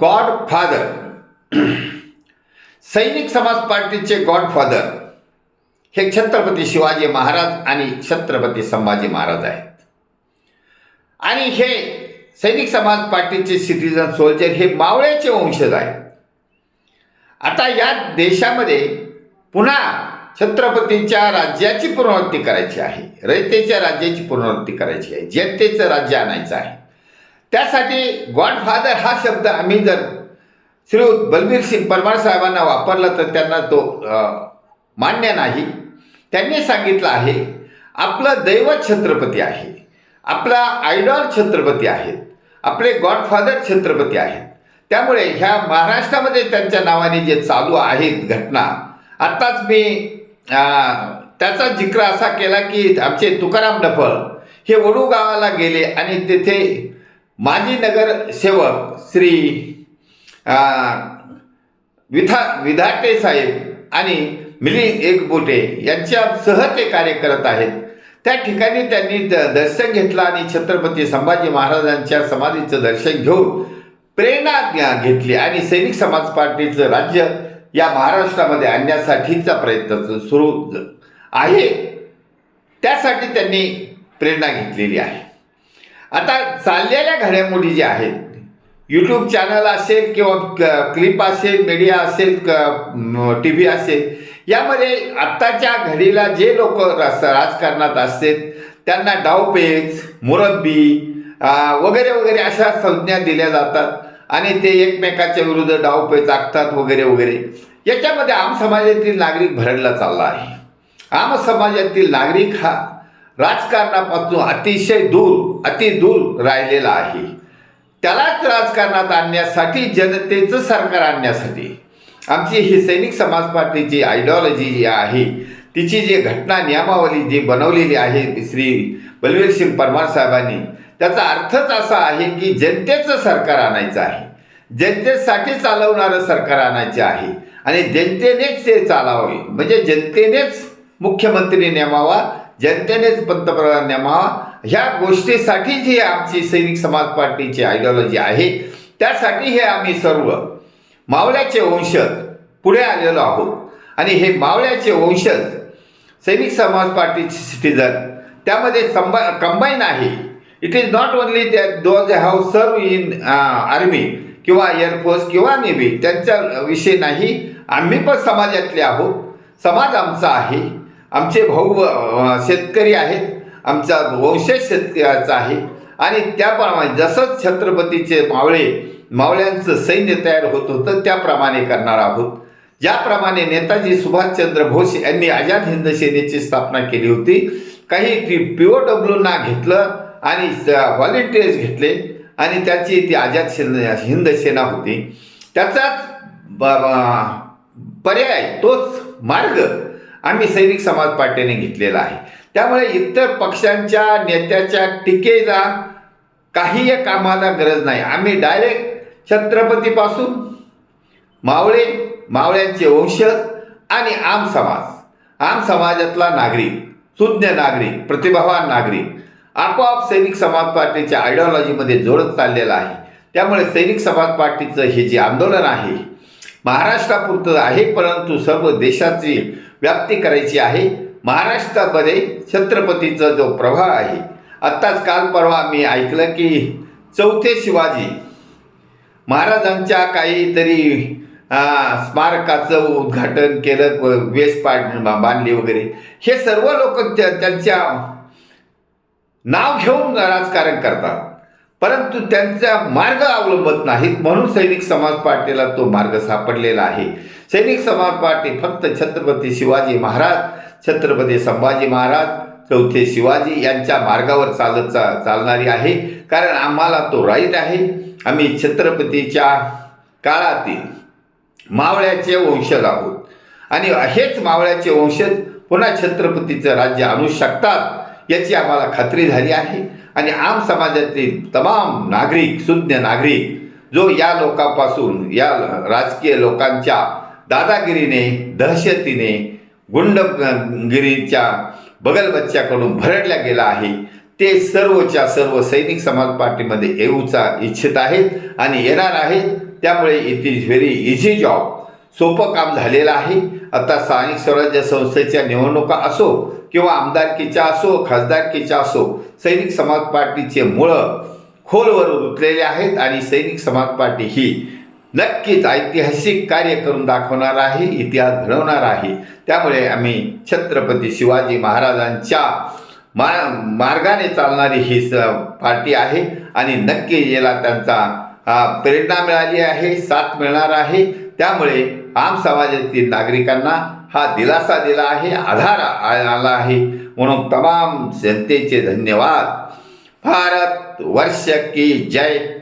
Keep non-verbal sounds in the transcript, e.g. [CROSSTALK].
God father [CLEARS THROAT] सैनिक समाज पार्टीचे गॉड फादर हे छत्रपती शिवाजी महाराज आणि छत्रपती संभाजी महाराज आहेत. आणि हे सैनिक समाज पार्टीचे सिटीजन सोल्जर हे मावळ्याचे वंशज आहेत. आता या देशामध्ये पुन्हा छत्रपतीच्या राज्याची पुनरावृत्ती करायची आहे. रयतेच्या राज्याची पुनरावृत्ती करायची आहे. जनतेचं राज्य आणायचं आहे. त्यासाठी गॉडफादर हा शब्द आम्ही जर श्री बलबीर सिंग परमार साहेबांना वापरला तर त्यांना तो मान्य नाही. त्यांनी सांगितलं आहे आपलं दैवत छत्रपती आहे आपला आयडॉल छत्रपती आहेत आपले गॉडफादर छत्रपती आहेत. त्यामुळे ह्या महाराष्ट्रामध्ये त्यांच्या नावाने जे चालू आहेत घटना आत्ताच मी त्याचा जिक्र असा केला की आमचे तुकाराम डफळ हे वडू गावाला गेले आणि तेथे माजी नगरसेवक श्री विधा विधाटे साहेब आणि मिलिंद एकबोटे यांच्यासह ते कार्य करत आहेत. त्या ठिकाणी त्यांनी द- दर्शन घेतलं आणि छत्रपती संभाजी महाराजांच्या समाधीचं दर्शन घेऊन प्रेरणा घेतली आणि सैनिक समाज पार्टीचं राज्य या महाराष्ट्रामध्ये आणण्यासाठीचा प्रयत्न सुरू आहे. त्यासाठी त्यांनी प्रेरणा घेतलेली आहे. आता चाललेल्या घडामोडी ज्या आहेत यूट्यूब चॅनल असेल किंवा क्लिप असेल मीडिया असेल टी व्ही असेल यामध्ये आत्ताच्या घडीला जे लोक राजकारणात असतात त्यांना डावपेच मुरब्बी वगैरे वगैरे अशा संज्ञा दिल्या जातात आणि ते एकमेकाच्या विरुद्ध डावपेच आखतात वगैरे वगैरे. याच्यामध्ये आम समाजातील नागरिक भरडला चालला आहे. आम समाजातील नागरिक हा राजकारणापासून अतिशय दूर अति दूर राहिलेला आहे. त्यालाच राजकारणात आणण्यासाठी जनतेचं सरकार आणण्यासाठी. आमची ही सैनिक समाज पार्टीची आयडिओलॉजी जी आहे तिची जी घटना नियमावली जी बनवलेली आहे श्री बलवीर सिंग परमार साहेबांनी त्याचा अर्थच असा आहे की जनतेचं सरकार आणायचं आहे. जनतेसाठी चालवणारं सरकार आणायचे आहे. आणि जनतेनेच ते चालावे. म्हणजे जनतेनेच मुख्यमंत्री नेमावा जनतेनेच पंतप्रधान नेमावा ह्या गोष्टीसाठी जी आमची सैनिक समाज पार्टीची आयडिओलॉजी आहे त्यासाठी हे आम्ही सर्व मावळ्याचे वंशज पुढे आलेलो आहोत. आणि हे मावळ्याचे वंशज सैनिक समाज पार्टीचे सिटीजन त्यामध्ये संबा कंबाईन आहे. इट इज नॉट ओनली त्या those have served in army किंवा एअरफोर्स किंवा नेव्ही त्यांच्या विषय नाही आम्ही पण समाजातले आहोत. समाज आमचा आहे. आमचे भाऊ शेतकरी आहेत. आमचा वंशज शेतकऱ्याचा आहे. आणि त्याप्रमाणे जसं छत्रपतीचे मावळे मावळ्यांचं सैन्य तयार होत होतं त्याप्रमाणे करणार आहोत. ज्याप्रमाणे नेताजी सुभाषचंद्र बोस यांनी आझाद हिंद सेनेची स्थापना केली होती काही पी पी ओ डब्ल्यूना घेतलं आणि व्हॉलेंटियर्स घेतले आणि त्याची ती आझाद सेना हिंद सेना होती. त्याचाच ब- पर्याय तोच मार्ग आम्ही सैनिक समाज पार्टीने घेतलेला आहे. त्यामुळे इतर पक्षांच्या नेत्याच्या टीकेला काही या कामाला गरज नाही. आम्ही डायरेक्ट छत्रपतीपासून मावळे मावळ्यांचे वंशज आणि आम समाज. आम समाजातला नागरिक सुज्ञ नागरिक प्रतिभावान नागरिक आपोआप सैनिक समाज पार्टीच्या आयडिओलॉजीमध्ये जोडत चाललेला आहे. त्यामुळे सैनिक समाज पार्टीचं हे जे आंदोलन आहे महाराष्ट्रापुरतं आहे परंतु सर्व देशाची व्याप्ती करायची आहे. महाराष्ट्रामध्ये छत्रपतीचा जो प्रभाव आहे आत्ताच काल परवा मी ऐकलं की चौथे शिवाजी महाराजांच्या काहीतरी स्मारकाचं उद्घाटन केलं वेस पाड बांधली वगैरे. हे सर्व लोक त्यांच्या नाव घेऊन राजकारण करतात. परंतु त्यांचा मार्ग अवलंबत नाहीत म्हणून सैनिक समाज पार्टीला तो मार्ग सापडलेला आहे. सैनिक समाज पार्टी फक्त छत्रपती शिवाजी महाराज छत्रपती संभाजी महाराज चौथे शिवाजी यांच्या मार्गावर चालत चा चालणारी आहे. कारण आम्हाला तो राईट आहे. आम्ही छत्रपतीच्या काळातील मावळ्याचे वंशज आहोत. आणि हेच मावळ्याचे वंशज पुन्हा छत्रपतीचं राज्य आणू शकतात याची आम्हाला खात्री झाली आहे. आणि आम समाजातील तमाम नागरिक सुज्ञ नागरिक जो या लोकांपासून या राजकीय लोकांच्या दादागिरीने दहशतीने गुंडगिरीच्या बगलबच्च्याकडून भरडल्या गेला आहे. ते सर्वच्या सर्व सैनिक समाज पार्टीमध्ये येऊचा इच्छित आहेत आणि येणार आहेत. त्यामुळे it is very easy job. सोपं काम झालेलं आहे. आता स्थानिक स्वराज्य संस्थेच्या निवडणुका असो किंवा आमदारकीच्या असो खासदारकीच्या असो सैनिक समाज पार्टीचे मुळं खोलवर रुतलेले आहेत आणि सैनिक समाज पार्टी ही नक्कीच ऐतिहासिक कार्य करून दाखवणार आहे इतिहास घडवणार आहे. त्यामुळे आम्ही छत्रपती शिवाजी महाराजांच्या मा मार्गाने चालणारी ही स पार्टी आहे आणि नक्की याला त्यांचा प्रेरणा मिळाली आहे साथ मिळणार आहे. त्यामुळे आम समाजातील नागरिकांना हा दिलासा दिला आहे आधार आ- आला आहे. म्हणून तमाम जनतेचे धन्यवाद. भारत वर्ष की जय.